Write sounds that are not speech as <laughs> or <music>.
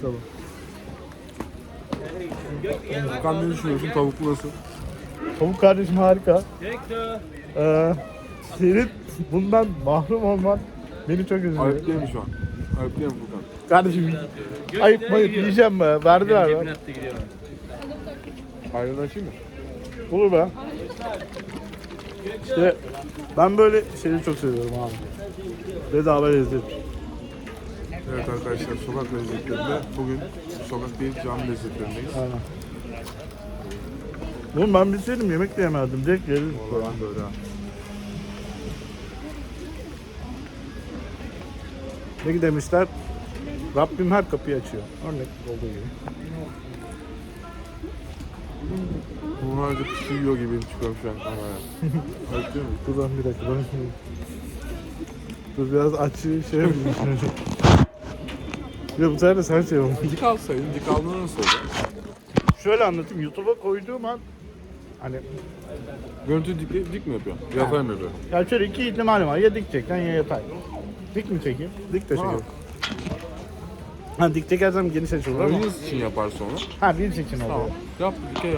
Tamam. Furkan ne düşünüyorsun tavuklu nasıl? Tavuk kardeşim harika. Ee, senin bundan mahrum olman beni çok üzüyor. Ayıp değil mi şu an? Ayıp değil mi Furkan? Kardeşim ayıp mayıp yiyeceğim be. Verdiler be. attı gidiyor. Ayran açayım mı? Olur be. İşte ben böyle şeyleri çok seviyorum abi. Bedava lezzet. Evet arkadaşlar sokak lezzetlerinde bugün sokak değil cami lezzetlerindeyiz. Aynen. Oğlum ben bilseydim yemek de yemezdim. Direkt yerim. Valla ben de öyle ha. Ne demişler? Rabbim her kapıyı açıyor. Örnek olduğu gibi. Bu halde pişi yiyor gibi çıkıyorum şu an kameraya. <laughs> Değil mi? Dur lan bir dakika. Ben. Dur biraz açıyı şey yapayım. <laughs> ya bu sefer de sen şey yapalım. Dik alsaydın, dik aldığını nasıl oldu? Şöyle anlatayım. YouTube'a koyduğum an hani Görüntü dik, dik mi yapıyorsun? Yatay mı yapıyorsun? ya şöyle iki ihtimalim var. Ya dik çekeceksin ya yatay. Dik mi çekeyim? Dik de çekeyim. Ha dik çekersem geniş açılır ama. Reels için yaparsın onu. Ha bir için oluyor. Tamam. Yap, dike yap.